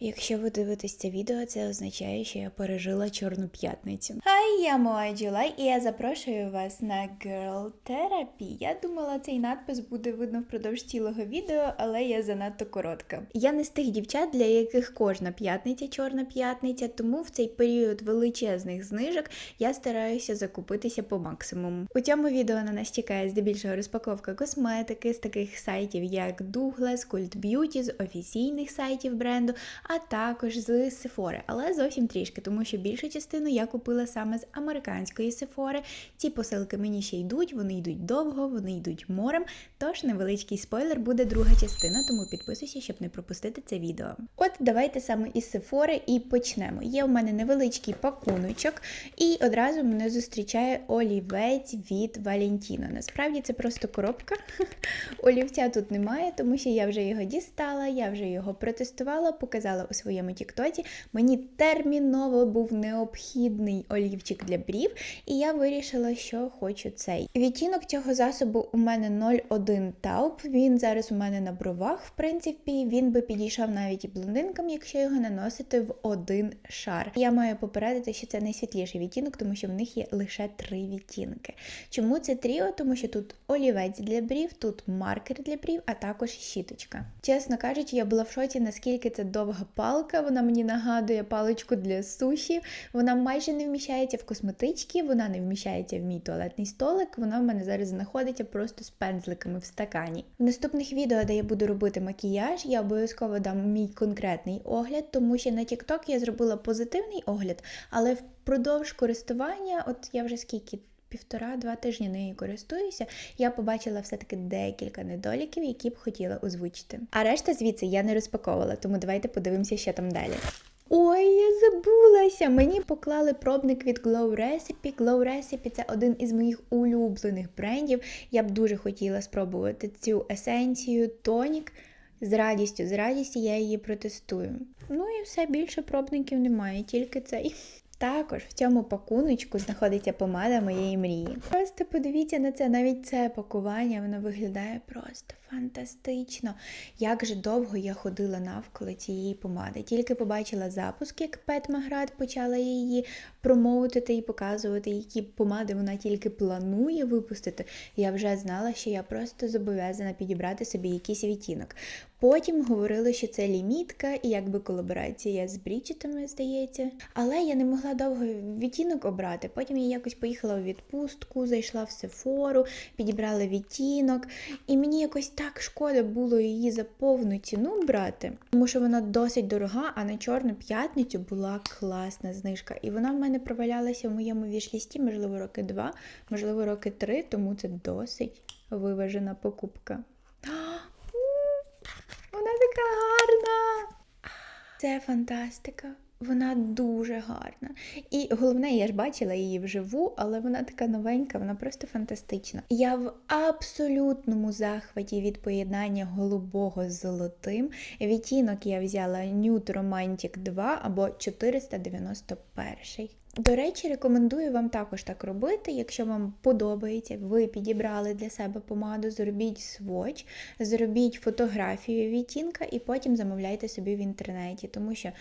Якщо ви дивитесь це відео, це означає, що я пережила Чорну п'ятницю. Хай, я Моа Джулай, і я запрошую вас на Girl Therapy. Я думала, цей надпис буде видно впродовж цілого відео, але я занадто коротка. Я не з тих дівчат, для яких кожна п'ятниця чорна п'ятниця, тому в цей період величезних знижок я стараюся закупитися по максимуму. У цьому відео на нас чекає здебільшого розпаковка косметики з таких сайтів, як Douglas, Cult Beauty, з офіційних сайтів бренду а також з Sephora, але зовсім трішки, тому що більшу частину я купила саме з американської Sephora. Ці посилки мені ще йдуть, вони йдуть довго, вони йдуть морем. Тож невеличкий спойлер буде друга частина, тому підписуйся, щоб не пропустити це відео. От давайте саме із Sephora і почнемо. Є у мене невеличкий пакуночок, і одразу мене зустрічає олівець від Valentino. Насправді це просто коробка. Олівця тут немає, тому що я вже його дістала, я вже його протестувала, показала у своєму тіктоці. Мені терміново був необхідний олівчик для брів, і я вирішила, що хочу цей. Відтінок цього засобу у мене 01 тауп. Він зараз у мене на бровах, в принципі, він би підійшов навіть і блондинкам, якщо його наносити в один шар. Я маю попередити, що це найсвітліший відтінок, тому що в них є лише три відтінки. Чому це тріо? Тому що тут олівець для брів, тут маркер для брів, а також щіточка. Чесно кажучи, я була в шоці, наскільки це довга палка. Вона мені нагадує паличку для суші. Вона майже не вміщається в косметички, вона не вміщається в мій туалетний столик. Вона в мене зараз знаходиться просто з пензликами в стакані. В наступних відео, де я буду робити макіяж, я обов'язково дам мій конкретний огляд, тому що на TikTok я зробила позитивний огляд, але впродовж користування, от я вже скільки. Півтора-два тижні нею користуюся, я побачила все-таки декілька недоліків, які б хотіла озвучити. А решта звідси я не розпаковувала, тому давайте подивимося, що там далі. Ой, я забулася! Мені поклали пробник від Glow Recipe. Glow Recipe це один із моїх улюблених брендів. Я б дуже хотіла спробувати цю есенцію, тонік. З радістю, з радістю я її протестую. Ну і все більше пробників немає, тільки цей. Також в цьому пакуночку знаходиться помада моєї мрії. Просто подивіться на це, навіть це пакування, воно виглядає просто фантастично. Як же довго я ходила навколо цієї помади. Тільки побачила запуск, як Пет Маград почала її промоутити і показувати, які помади вона тільки планує випустити. Я вже знала, що я просто зобов'язана підібрати собі якийсь відтінок. Потім говорили, що це лімітка і якби колаборація з Бріджитами, здається. Але я не могла довго відтінок обрати. Потім я якось поїхала у відпустку, зайшла в Сефору, підібрала відтінок, і мені якось так шкода було її за повну ціну брати, тому що вона досить дорога, а на Чорну п'ятницю була класна знижка. І вона в мене провалялася в моєму вішлісті, можливо, роки два, можливо, роки три, тому це досить виважена покупка. Вона така гарна. Це фантастика. Вона дуже гарна. І головне, я ж бачила її вживу, але вона така новенька, вона просто фантастична. Я в абсолютному захваті від поєднання голубого з золотим. Відтінок я взяла Nude Romantic 2 або 491. До речі, рекомендую вам також так робити. Якщо вам подобається, ви підібрали для себе помаду, зробіть сводч, зробіть фотографію відтінка і потім замовляйте собі в інтернеті, тому що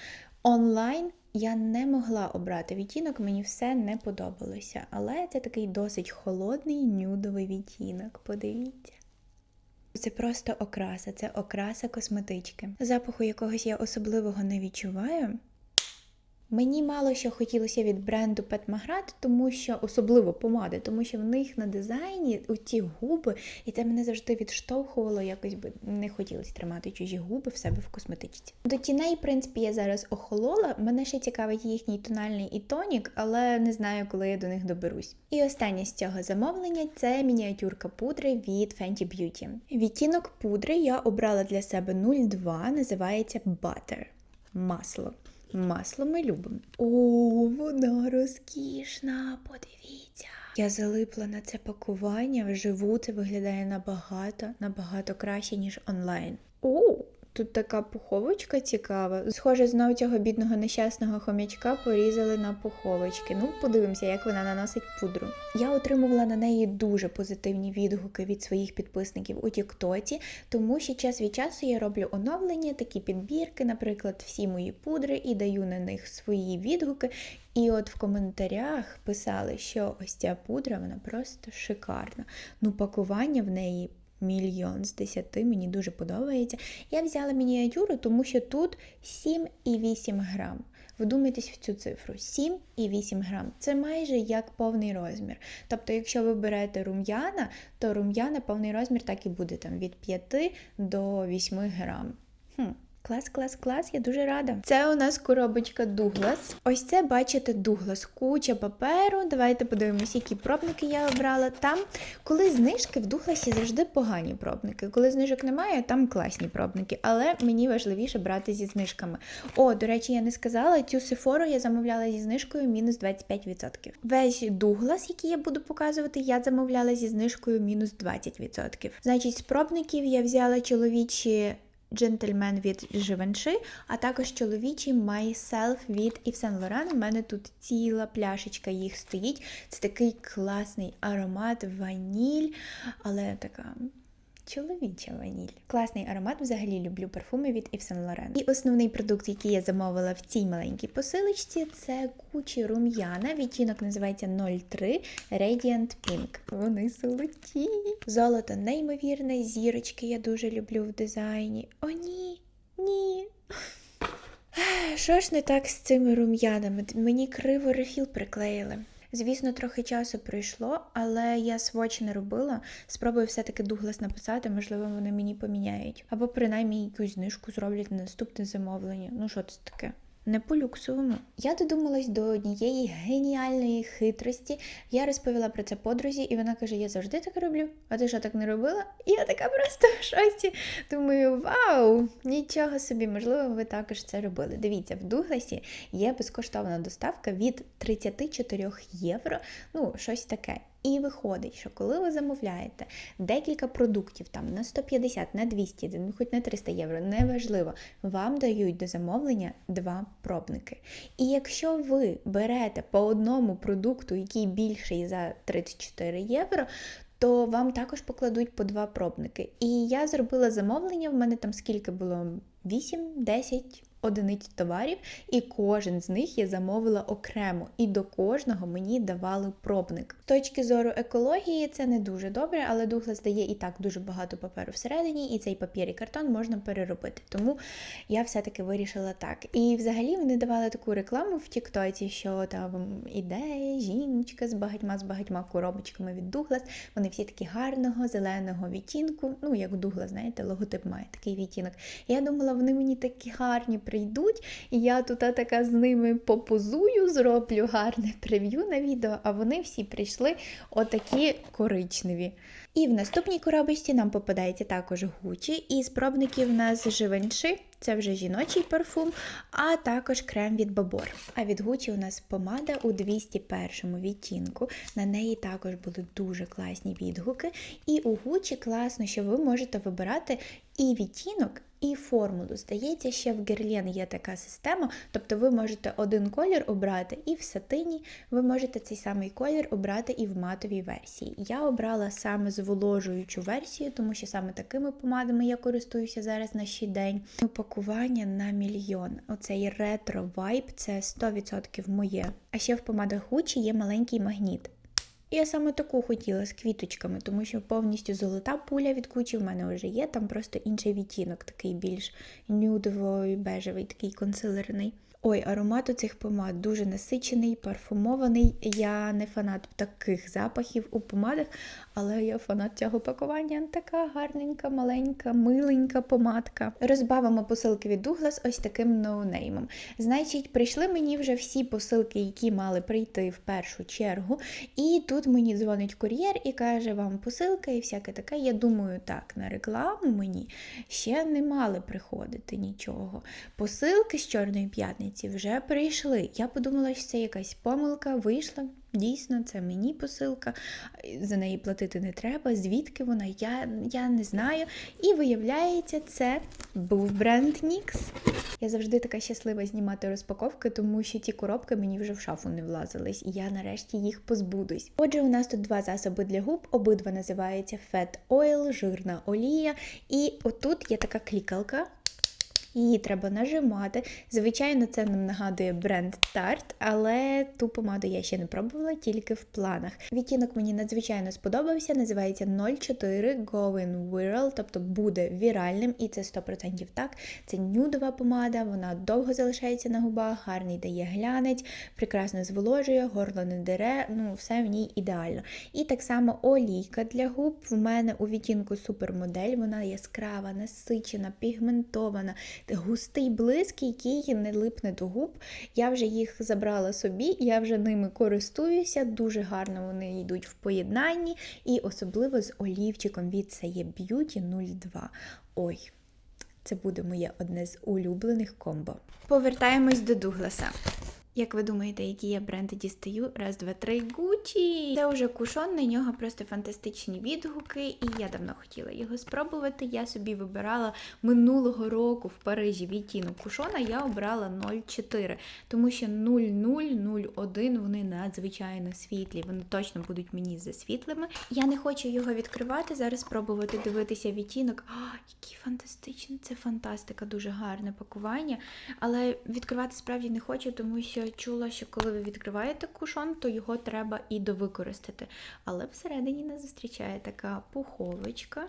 онлайн я не могла обрати відтінок, мені все не подобалося. Але це такий досить холодний нюдовий відтінок. Подивіться. Це просто окраса, це окраса косметички. Запаху якогось я особливого не відчуваю. Мені мало що хотілося від бренду Pet Magrat, тому що особливо помади, тому що в них на дизайні ці губи, і це мене завжди відштовхувало, якось би не хотілося тримати чужі губи в себе в косметичці. До тіней, в принципі, я зараз охолола. Мене ще цікавить їхній тональний і тонік, але не знаю, коли я до них доберусь. І останнє з цього замовлення це мініатюрка пудри від Fenty Beauty. Відтінок пудри я обрала для себе 02, називається Butter. Масло. Масло ми любимо. О, вона розкішна, подивіться. Я залипла на це пакування вживу. Це виглядає набагато, набагато краще, ніж онлайн. О, Тут така пуховочка цікава. Схоже, знову цього бідного нещасного хомячка порізали на пуховочки. Ну, подивимося, як вона наносить пудру. Я отримувала на неї дуже позитивні відгуки від своїх підписників у Тіктоці, тому що час від часу я роблю оновлення, такі підбірки, наприклад, всі мої пудри, і даю на них свої відгуки. І от в коментарях писали, що ось ця пудра, вона просто шикарна. Ну, пакування в неї мільйон з 10, мені дуже подобається. Я взяла мініатюру, тому що тут 7,8 грам. Вдумайтесь в цю цифру: 7,8 грам. Це майже як повний розмір. Тобто, якщо ви берете рум'яна, то рум'яна повний розмір так і буде там від 5 до 8 грам. Хм. Клас, клас, клас, я дуже рада. Це у нас коробочка Дуглас. Ось це, бачите, Дуглас. Куча паперу. Давайте подивимося, які пробники я обрала. Там, коли знижки в Дугласі завжди погані пробники. Коли знижок немає, там класні пробники. Але мені важливіше брати зі знижками. О, до речі, я не сказала, цю сефору я замовляла зі знижкою мінус 25%. Весь Дуглас, який я буду показувати, я замовляла зі знижкою мінус 20%. Значить, з пробників я взяла чоловічі. Джентльмен від Givenchy, а також чоловічий Myself від Yves Saint Laurent. У мене тут ціла пляшечка їх стоїть. Це такий класний аромат ваніль, але така. Чоловіча ваніль. Класний аромат, взагалі люблю парфуми від Yves Saint Laurent. І основний продукт, який я замовила в цій маленькій посилочці, це кучі рум'яна. Відтінок називається 03 Radiant Pink. Вони золоті. Золото неймовірне, зірочки я дуже люблю в дизайні. О, ні, ні. Що ж не так з цими рум'янами? Мені криво рефіл приклеїли. Звісно, трохи часу пройшло, але я свочі не робила. Спробую все-таки Дуглас написати, можливо, вони мені поміняють. Або принаймні якусь знижку зроблять на наступне замовлення. Ну, що це таке? Не по люксовому. Я додумалась до однієї геніальної хитрості. Я розповіла про це подрузі, і вона каже: Я завжди так роблю. А ти що так не робила? І я така просто в шоці. Думаю, вау! Нічого собі, можливо, ви також це робили. Дивіться, в Дугласі є безкоштовна доставка від 34 євро. Ну, щось таке. І виходить, що коли ви замовляєте декілька продуктів там на 150, на 200, ну хоч на 300 євро, неважливо, вам дають до замовлення два пробники. І якщо ви берете по одному продукту, який більший за 34 євро, то вам також покладуть по два пробники. І я зробила замовлення, в мене там скільки було 8-10 одиниць товарів, і кожен з них я замовила окремо, і до кожного мені давали пробник. З точки зору екології це не дуже добре, але Дуглас дає і так дуже багато паперу всередині, і цей папір і картон можна переробити. Тому я все-таки вирішила так. І взагалі вони давали таку рекламу в Тіктоці, що там іде жіночка з багатьма з багатьма коробочками від Дуглас. Вони всі такі гарного, зеленого відтінку. Ну, як Дуглас, знаєте, логотип має такий відтінок. Я думала, вони мені такі гарні прийдуть, і я тут така з ними попозую, зроблю гарне прев'ю на відео, а вони всі прийшли отакі коричневі. І в наступній коробочці нам попадається також Гучі, і з пробників в нас Givenchy, це вже жіночий парфум, а також крем від Бабор. А від Гучі у нас помада у 201 відтінку. На неї також були дуже класні відгуки. І у Гучі класно, що ви можете вибирати і відтінок, і формулу. Здається, ще в Герлен є така система, тобто ви можете один колір обрати і в сатині, ви можете цей самий колір обрати і в матовій версії. Я обрала саме зволожуючу версію, тому що саме такими помадами я користуюся зараз на ще день. Упакування на мільйон. Оцей ретро вайб це 100% моє. А ще в помадах Gucci є маленький магніт. Я саме таку хотіла з квіточками, тому що повністю золота пуля від кучі в мене вже є, там просто інший відтінок, такий більш нюдовий, бежевий, такий консилерний. Ой, аромат у цих помад дуже насичений, парфумований. Я не фанат таких запахів у помадах, але я фанат цього пакування. Така гарненька, маленька, миленька помадка. Розбавимо посилки від Douglas ось таким ноунеймом. Значить, прийшли мені вже всі посилки, які мали прийти в першу чергу. І тут мені дзвонить кур'єр і каже, вам посилка і всяке таке. Я думаю, так, на рекламу мені ще не мали приходити нічого. Посилки з Чорної п'ятниці вже прийшли. Я подумала, що це якась помилка, вийшла. Дійсно, це мені посилка, за неї платити не треба. Звідки вона? Я, я не знаю. І виявляється, це був бренд NYX. Я завжди така щаслива знімати розпаковки, тому що ті коробки мені вже в шафу не влазились, і я нарешті їх позбудусь. Отже, у нас тут два засоби для губ, обидва називаються Fat Oil, жирна олія. І отут є така клікалка. Її треба нажимати. Звичайно, це нам нагадує бренд Tarte, але ту помаду я ще не пробувала, тільки в планах. Відтінок мені надзвичайно сподобався. Називається 04 Going Viral, тобто буде віральним, і це 100% так. Це нюдова помада, вона довго залишається на губах, гарний дає глянець, прекрасно зволожує, горло не дере, ну все в ній ідеально. І так само олійка для губ. В мене у відтінку супермодель, вона яскрава, насичена, пігментована густий блиск, який не липне до губ. Я вже їх забрала собі, я вже ними користуюся. Дуже гарно вони йдуть в поєднанні, і особливо з олівчиком від Saye Beauty 02. Ой, це буде моє одне з улюблених комбо. Повертаємось до Дугласа. Як ви думаєте, які я бренди дістаю? Раз, два, три, Гучі! Це вже кушон, на нього просто фантастичні відгуки, і я давно хотіла його спробувати. Я собі вибирала минулого року в Парижі відтінок кушона, я обрала 0,4, тому що 0,0, 0,1 вони надзвичайно світлі, вони точно будуть мені засвітлими. Я не хочу його відкривати, зараз спробувати дивитися відтінок. А, який фантастичний, це фантастика, дуже гарне пакування. Але відкривати справді не хочу, тому що чула, що коли ви відкриваєте кушон, то його треба і довикористати. Але всередині нас зустрічає така пуховочка.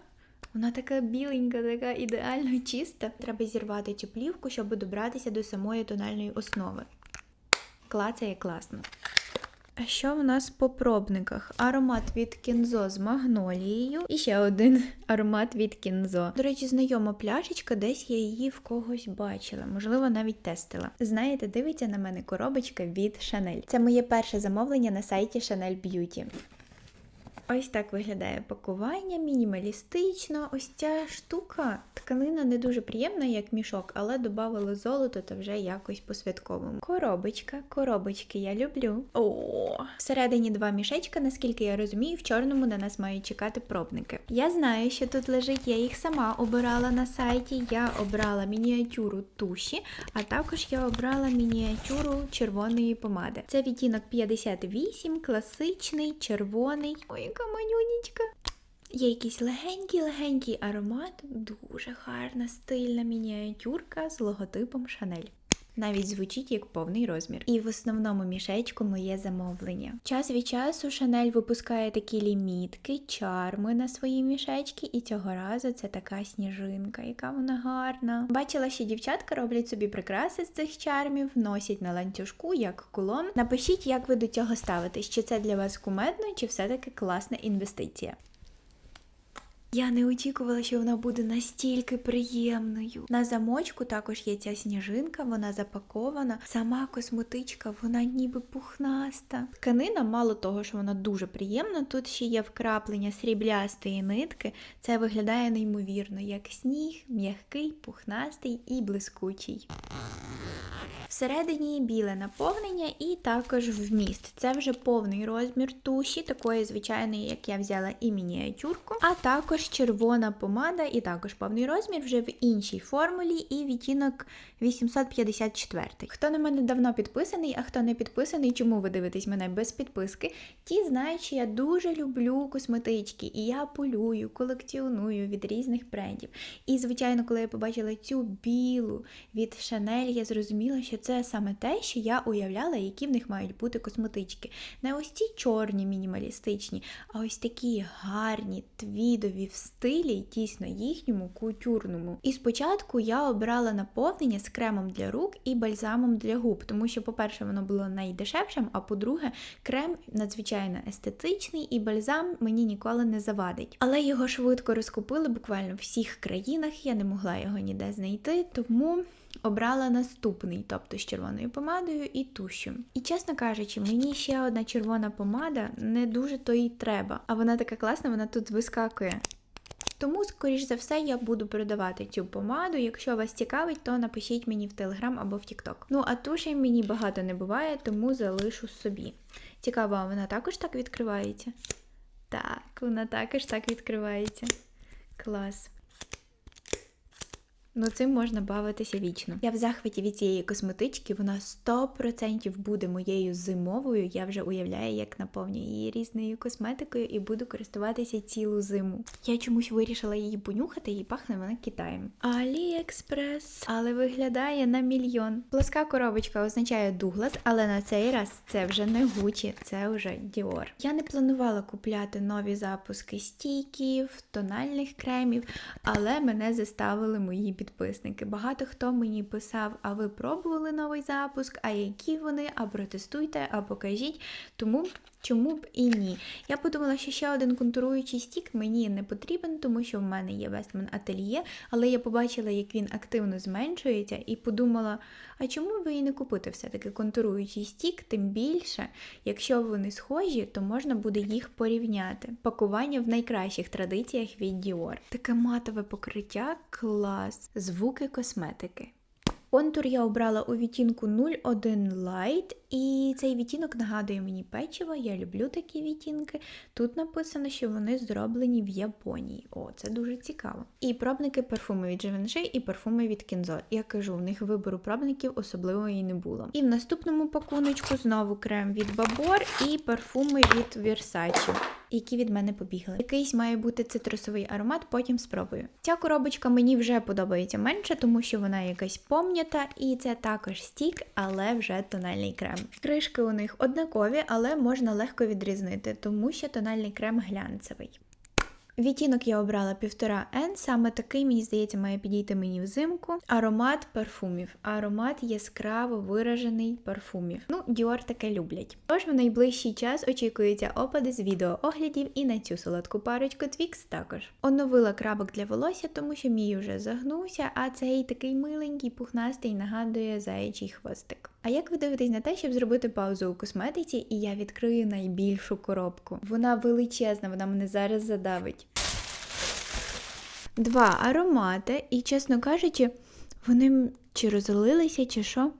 Вона така біленька, така ідеально чиста. Треба зірвати цю плівку, щоб добратися до самої тональної основи. Клацає класно. А що в нас по пробниках? Аромат від кінзо з магнолією і ще один аромат від кінзо. До речі, знайома пляшечка, десь я її в когось бачила, можливо, навіть тестила. Знаєте, дивиться на мене коробочка від Chanel. Це моє перше замовлення на сайті Chanel Beauty. Ось так виглядає пакування, мінімалістично. Ось ця штука, тканина не дуже приємна, як мішок, але додавали золото та вже якось по-святковому. Коробочка, коробочки я люблю. О, всередині два мішечка, наскільки я розумію, в чорному на нас мають чекати пробники. Я знаю, що тут лежить, я їх сама обирала на сайті. Я обрала мініатюру туші, а також я обрала мініатюру червоної помади. Це відтінок 58, класичний, червоний. Ой, яка манюнічка. Є якийсь легенький-легенький аромат, дуже гарна стильна мініатюрка з логотипом Шанель. Навіть звучить як повний розмір. І в основному мішечку моє замовлення. Час від часу Шанель випускає такі лімітки, чарми на свої мішечки, і цього разу це така сніжинка, яка вона гарна. Бачила, що дівчатка роблять собі прикраси з цих чармів, носять на ланцюжку як кулон. Напишіть, як ви до цього ставитесь, чи це для вас кумедно, чи все-таки класна інвестиція. Я не очікувала, що вона буде настільки приємною. На замочку також є ця сніжинка, вона запакована. Сама косметичка, вона ніби пухнаста. Тканина, мало того, що вона дуже приємна, тут ще є вкраплення сріблястої нитки. Це виглядає неймовірно, як сніг, м'який, пухнастий і блискучий. Всередині біле наповнення і також вміст. Це вже повний розмір туші, такої звичайної, як я взяла і мініатюрку, а також червона помада, і також повний розмір вже в іншій формулі, і відтінок 854. Хто на мене давно підписаний, а хто не підписаний, чому ви дивитесь мене без підписки, ті знають, що я дуже люблю косметички, і я полюю, колекціоную від різних брендів. І, звичайно, коли я побачила цю білу від Chanel, я зрозуміла, що це саме те, що я уявляла, які в них мають бути косметички. Не ось ці чорні, мінімалістичні, а ось такі гарні, твідові в стилі, дійсно їхньому кутюрному. І спочатку я обрала наповнення з кремом для рук і бальзамом для губ, тому що, по-перше, воно було найдешевшим, а по-друге, крем надзвичайно естетичний, і бальзам мені ніколи не завадить. Але його швидко розкупили буквально в всіх країнах, я не могла його ніде знайти, тому. Обрала наступний, тобто з червоною помадою і тушю. І чесно кажучи, мені ще одна червона помада не дуже то й треба. А вона така класна, вона тут вискакує. Тому, скоріш за все, я буду продавати цю помаду. Якщо вас цікавить, то напишіть мені в Телеграм або в Тікток. Ну а туші мені багато не буває, тому залишу собі. Цікаво, вона також так відкривається? Так, вона також так відкривається. Клас. Ну, цим можна бавитися вічно. Я в захваті від цієї косметички, вона 100% буде моєю зимовою. Я вже уявляю, як наповню її різною косметикою і буду користуватися цілу зиму. Я чомусь вирішила її понюхати, і пахне вона Китаєм. Аліекспрес, але виглядає на мільйон. Плоска коробочка означає Дуглас, але на цей раз це вже не Гучі, це вже Dior. Я не планувала купляти нові запуски стійків, тональних кремів, але мене заставили мої підписники. Багато хто мені писав, а ви пробували новий запуск, а які вони, а протестуйте, а покажіть. Тому чому б і ні. Я подумала, що ще один контуруючий стік мені не потрібен, тому що в мене є Westman Atelier, але я побачила, як він активно зменшується, і подумала, а чому б і не купити все-таки контуруючий стік, тим більше, якщо вони схожі, то можна буде їх порівняти. Пакування в найкращих традиціях від Dior. Таке матове покриття клас, звуки косметики. Контур я обрала у відтінку 01 Light, і цей відтінок нагадує мені печиво. Я люблю такі відтінки. Тут написано, що вони зроблені в Японії. О, це дуже цікаво. І пробники парфуми від Givenchy і парфуми від Kenzo. Я кажу, в них вибору пробників особливо і не було. І в наступному пакуночку знову крем від Babor і парфуми від Versace. Які від мене побігли. Якийсь має бути цитрусовий аромат, потім спробую. Ця коробочка мені вже подобається менше, тому що вона якась пом'ята, і це також стік, але вже тональний крем. Кришки у них однакові, але можна легко відрізнити, тому що тональний крем глянцевий. Відтінок я обрала 1,5 N, саме такий, мені здається, має підійти мені взимку. Аромат парфумів. Аромат яскраво виражений парфумів. Ну, Dior таке люблять. Тож в найближчий час очікуються опади з відеооглядів і на цю солодку парочку Twix також. Оновила крабок для волосся, тому що мій вже загнувся, а цей такий миленький, пухнастий нагадує заячий хвостик. А як ви дивитесь на те, щоб зробити паузу у косметиці, і я відкрию найбільшу коробку? Вона величезна, вона мене зараз задавить. Два аромати, і, чесно кажучи, вони чи розлилися, чи що.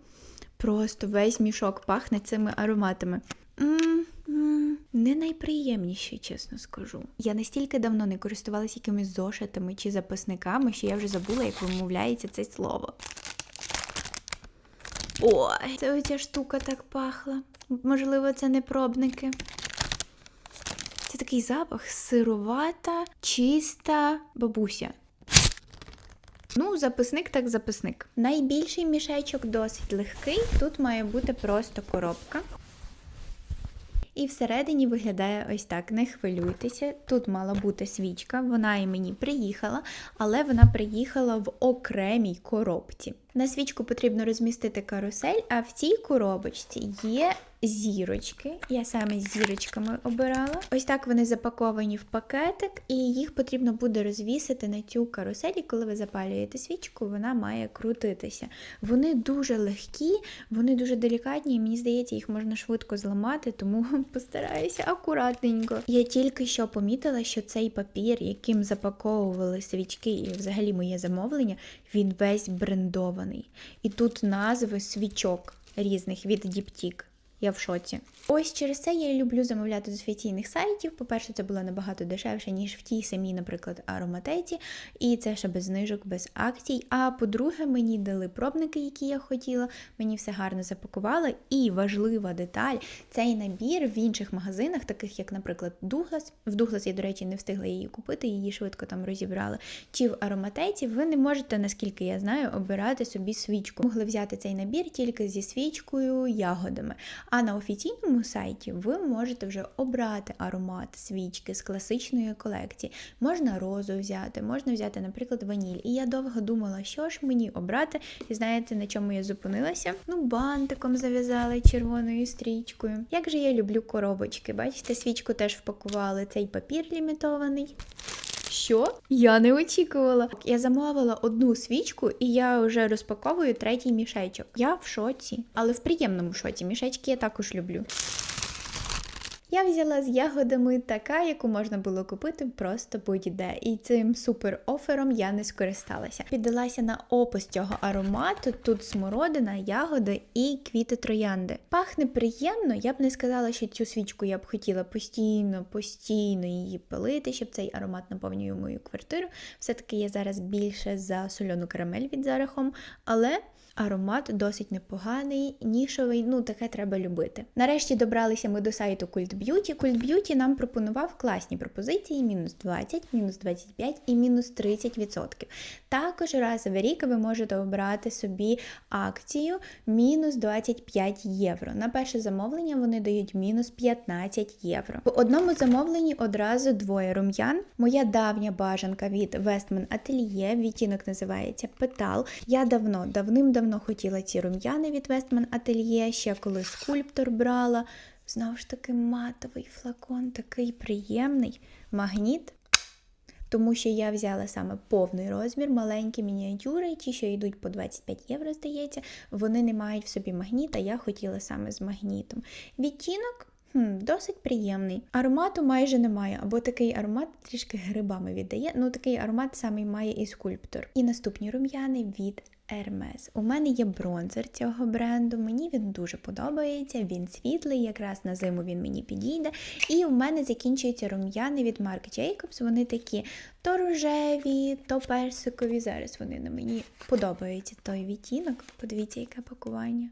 Просто весь мішок пахне цими ароматами. М-м, Не найприємніші, чесно скажу. Я настільки давно не користувалася якимись зошитами чи записниками, що я вже забула, як вимовляється це слово. Ой, це оця штука так пахла. Можливо, це не пробники. Це такий запах сировата, чиста бабуся. Ну, записник так записник. Найбільший мішечок досить легкий. Тут має бути просто коробка. І всередині виглядає ось так. Не хвилюйтеся. Тут мала бути свічка, вона і мені приїхала, але вона приїхала в окремій коробці. На свічку потрібно розмістити карусель, а в цій коробочці є зірочки. Я саме з зірочками обирала. Ось так вони запаковані в пакетик, і їх потрібно буде розвісити на цю карусель. І коли ви запалюєте свічку, вона має крутитися. Вони дуже легкі, вони дуже делікатні, і мені здається, їх можна швидко зламати, тому постараюся акуратненько. Я тільки що помітила, що цей папір, яким запаковували свічки, і взагалі моє замовлення, він весь брендований. І тут назви свічок різних від Діптік. Я в шоці. Ось через це я люблю замовляти з офіційних сайтів. По-перше, це було набагато дешевше, ніж в тій самій, наприклад, ароматеці, і це ще без знижок, без акцій. А по-друге, мені дали пробники, які я хотіла, мені все гарно запакували. І важлива деталь: цей набір в інших магазинах, таких як, наприклад, Дуглас. В Дуглас я, до речі, не встигла її купити, її швидко там розібрали. Чи в ароматеці ви не можете, наскільки я знаю, обирати собі свічку. Могли взяти цей набір тільки зі свічкою, ягодами. А на офіційному сайті ви можете вже обрати аромат свічки з класичної колекції. Можна розу взяти, можна взяти, наприклад, ваніль. І я довго думала, що ж мені обрати. І знаєте, на чому я зупинилася? Ну, бантиком зав'язала червоною стрічкою. Як же я люблю коробочки. Бачите, свічку теж впакували цей папір лімітований. Що? Я не очікувала. Я замовила одну свічку, і я вже розпаковую третій мішечок. Я в шоці, але в приємному шоці. Мішечки я також люблю. Я взяла з ягодами така, яку можна було купити просто будь-де. І цим супер офером я не скористалася. Піддалася на опис цього аромату. Тут смородина, ягоди і квіти троянди. Пахне приємно. Я б не сказала, що цю свічку я б хотіла постійно, постійно її пилити, щоб цей аромат наповнює мою квартиру. Все-таки я зараз більше за соляну карамель від зарахом, але. Аромат досить непоганий, нішовий, ну таке треба любити. Нарешті добралися ми до сайту Cult Beauty. Cult Beauty нам пропонував класні пропозиції: мінус 20, мінус 25 і мінус 30%. Також раз в рік ви можете обрати собі акцію мінус 25 євро. На перше замовлення вони дають мінус 15 євро. В одному замовленні одразу двоє рум'ян. Моя давня бажанка від Westman Atelier, відтінок називається Петал. Я давно, давним-давно хотіла ці рум'яни від Westman Atelier, ще коли скульптор брала. Знову ж таки, матовий флакон, такий приємний магніт. Тому що я взяла саме повний розмір, маленькі мініатюри, ті, що йдуть по 25 євро, здається, вони не мають в собі магніта, я хотіла саме з магнітом. Відтінок хм, досить приємний. Аромату майже немає, або такий аромат трішки грибами віддає. Ну, такий аромат саме має і скульптор. І наступні рум'яни від Hermes. У мене є бронзер цього бренду, мені він дуже подобається, він світлий, якраз на зиму він мені підійде. І у мене закінчуються рум'яни від Marc Jacobs. Вони такі то рожеві, то персикові. Зараз вони на мені подобаються той відтінок. Подивіться, яке пакування.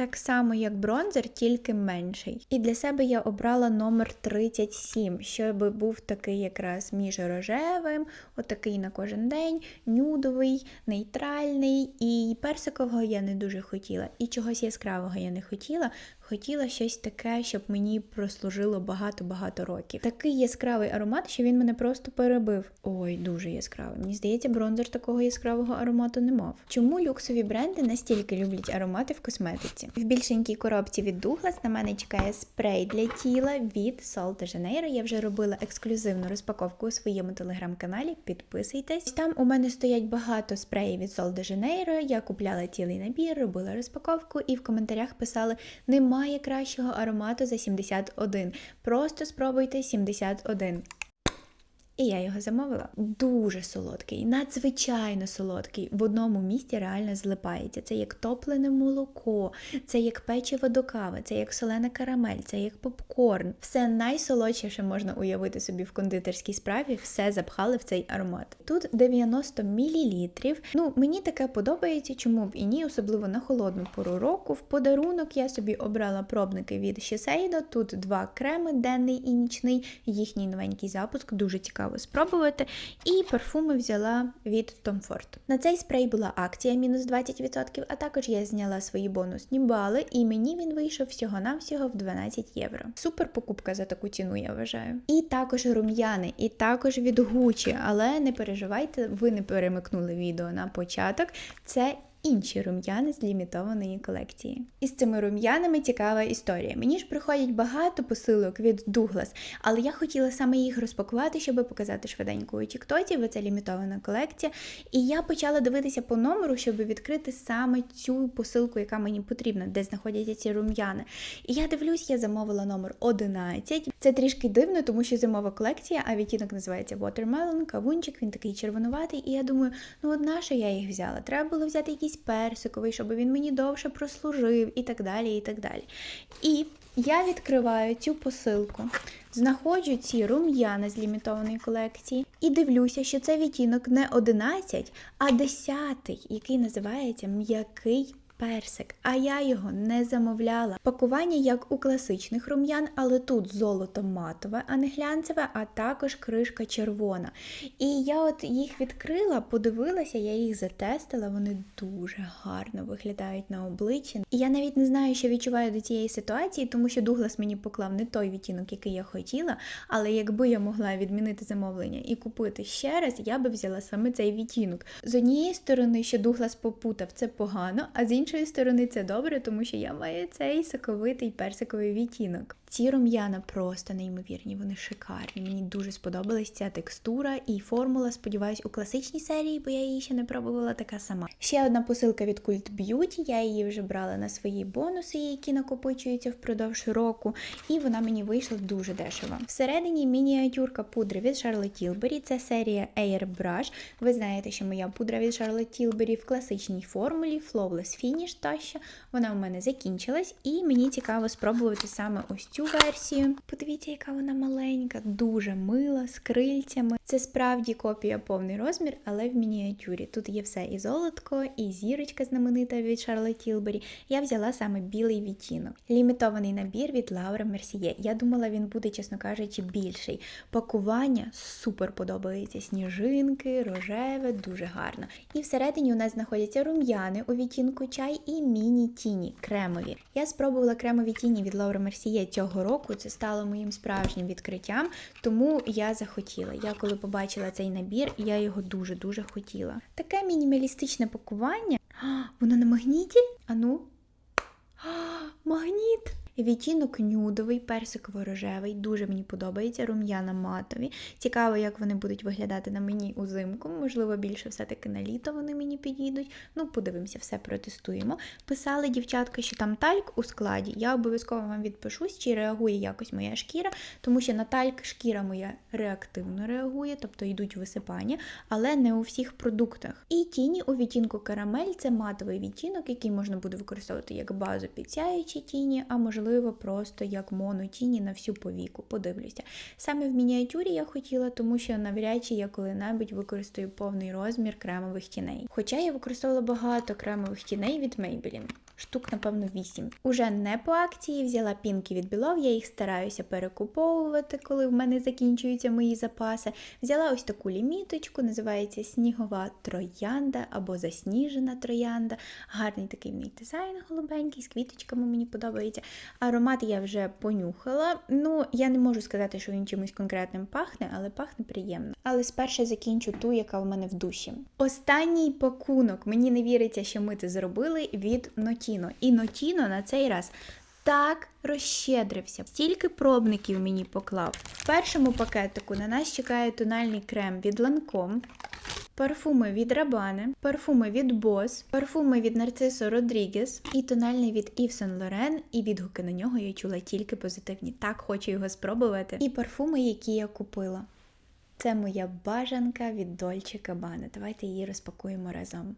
Так само, як бронзер, тільки менший. І для себе я обрала номер 37, щоб був такий якраз між рожевим, отакий на кожен день, нюдовий, нейтральний. І персикового я не дуже хотіла. І чогось яскравого я не хотіла. Хотіла щось таке, щоб мені прослужило багато-багато років. Такий яскравий аромат, що він мене просто перебив. Ой, дуже яскравий. Мені здається, бронзер такого яскравого аромату не мав. Чому люксові бренди настільки люблять аромати в косметиці? В більшенькій коробці від Douglas на мене чекає спрей для тіла від Sol de Janeiro. Я вже робила ексклюзивну розпаковку у своєму телеграм-каналі. Підписуйтесь. Там у мене стоять багато спреїв від Sol de Janeiro. Я купляла цілий набір, робила розпаковку і в коментарях писали: немає кращого аромату за 71. Просто спробуйте 71. І я його замовила. Дуже солодкий, надзвичайно солодкий. В одному місці реально злипається. Це як топлене молоко, це як печиво до кави, це як солена карамель, це як попкорн. Все найсолодше, можна уявити собі в кондитерській справі, все запхали в цей аромат. Тут 90 мл. Ну, мені таке подобається, чому б і ні, особливо на холодну пору року. В подарунок я собі обрала пробники від Shiseido. Тут два креми, денний і нічний. Їхній новенький запуск дуже цікаво спробувати. І парфуми взяла від Tom Ford. На цей спрей була акція мінус 20%, а також я зняла свої бонусні бали, і мені він вийшов всього-навсього в 12 євро. Супер покупка за таку ціну, я вважаю. І також рум'яни, і також від Gucci, але не переживайте, ви не перемикнули відео на початок. Це інші рум'яни з лімітованої колекції. І з цими рум'янами цікава історія. Мені ж приходять багато посилок від Douglas, але я хотіла саме їх розпакувати, щоб показати швиденько у Тіктоці, бо це лімітована колекція. І я почала дивитися по номеру, щоб відкрити саме цю посилку, яка мені потрібна, де знаходяться ці рум'яни. І я дивлюсь, я замовила номер 11. Це трішки дивно, тому що зимова колекція, а відтінок називається Watermelon, кавунчик, він такий червонуватий. І я думаю, ну от на що я їх взяла? Треба було взяти якийсь персиковий, щоб він мені довше прослужив, і так далі. І так далі. І я відкриваю цю посилку, знаходжу ці рум'яни з лімітованої колекції і дивлюся, що це відтінок не 11, а 10, який називається м'який персик, а я його не замовляла. Пакування як у класичних рум'ян, але тут золото матове, а не глянцеве, а також кришка червона. І я от їх відкрила, подивилася, я їх затестила, вони дуже гарно виглядають на обличчі. І я навіть не знаю, що відчуваю до цієї ситуації, тому що Дуглас мені поклав не той відтінок, який я хотіла. Але якби я могла відмінити замовлення і купити ще раз, я би взяла саме цей відтінок. З однієї сторони, що Дуглас попутав, це погано, а з іншої іншої сторони, це добре, тому що я маю цей соковитий персиковий відтінок. Ці рум'яна просто неймовірні, вони шикарні. Мені дуже сподобалась ця текстура і формула. Сподіваюсь, у класичній серії, бо я її ще не пробувала така сама. Ще одна посилка від Cult Beauty, Я її вже брала на свої бонуси, які накопичуються впродовж року, і вона мені вийшла дуже дешево. Всередині мініатюрка пудри від Charlotte Tilbury. Це серія Airbrush. Ви знаєте, що моя пудра від Charlotte Tilbury в класичній формулі Flawless Finish тощо. Вона у мене закінчилась, і мені цікаво спробувати саме ось цю версію. Подивіться, яка вона маленька, дуже мила, з крильцями. Це справді копія повний розмір, але в мініатюрі. Тут є все і золотко, і зірочка знаменита від Charlotte Tilbury. Я взяла саме білий відтінок. Лімітований набір від Laura Mercier. Я думала, він буде, чесно кажучи, більший. Пакування супер подобається. Сніжинки, рожеве, дуже гарно. І всередині у нас знаходяться рум'яни у відтінку чай і міні-тіні кремові. Я спробувала кремові тіні від Laura Mercier цього року. Це стало моїм справжнім відкриттям, тому я захотіла. Я коли побачила цей набір, я його дуже-дуже хотіла. Таке мінімалістичне пакування. А, Воно на магніті? Ану. А, Магніт! Відтінок нюдовий, персиково-рожевий, дуже мені подобається, рум'яна матові. Цікаво, як вони будуть виглядати на мені узимку. Можливо, більше все-таки на літо вони мені підійдуть. Ну, подивимося, все протестуємо. Писали дівчатка, що там тальк у складі. Я обов'язково вам відпишусь, чи реагує якось моя шкіра, тому що на тальк шкіра моя реактивно реагує, тобто йдуть висипання, але не у всіх продуктах. І тіні у відтінку карамель це матовий відтінок, який можна буде використовувати як базу під сяючі тіні, а можливо, просто як монотіні на всю повіку. Подивлюся. Саме в мініатюрі я хотіла, тому що навряд чи я коли-небудь використаю повний розмір кремових тіней. Хоча я використовувала багато кремових тіней від Maybelline. Штук, напевно, 8. Уже не по акції взяла пінки від білов, я їх стараюся перекуповувати, коли в мене закінчуються мої запаси. Взяла ось таку ліміточку, називається Снігова троянда або засніжена троянда. Гарний такий в неї дизайн голубенький, з квіточками мені подобається. Аромат я вже понюхала. Ну, я не можу сказати, що він чимось конкретним пахне, але пахне приємно. Але спершу закінчу ту, яка в мене в душі. Останній пакунок. Мені не віриться, що ми це зробили від Notino. І Notino на цей раз. Так розщедрився, стільки пробників мені поклав. В першому пакетику на нас чекає тональний крем від Lancome, парфуми від Рабане, парфуми від Boss, парфуми від Нарцисо Родрігес і тональний від Saint Laurent, і відгуки на нього я чула тільки позитивні. Так хочу його спробувати. І парфуми, які я купила. Це моя бажанка від Dolce Gabbana. Давайте її розпакуємо разом.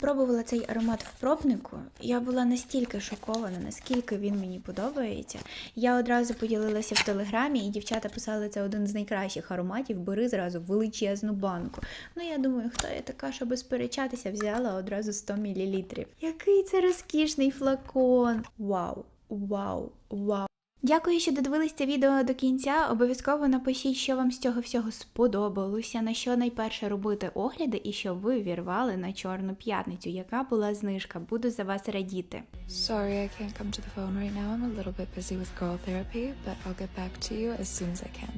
Пробувала цей аромат в пробнику. Я була настільки шокована, наскільки він мені подобається. Я одразу поділилася в телеграмі, і дівчата писали, це один з найкращих ароматів. Бери зразу величезну банку. Ну я думаю, хто я така, щоб сперечатися, взяла одразу 100 мл. Який це розкішний флакон! Вау! Вау! Вау! Дякую, що додивились це відео до кінця. Обов'язково напишіть, що вам з цього всього сподобалося, на що найперше робити огляди і що ви вірвали на Чорну п'ятницю, яка була знижка. Буду за вас радіти. Sorry I can't come to the phone right now. I'm a little bit busy with girl therapy, but I'll get back to you as soon as I can.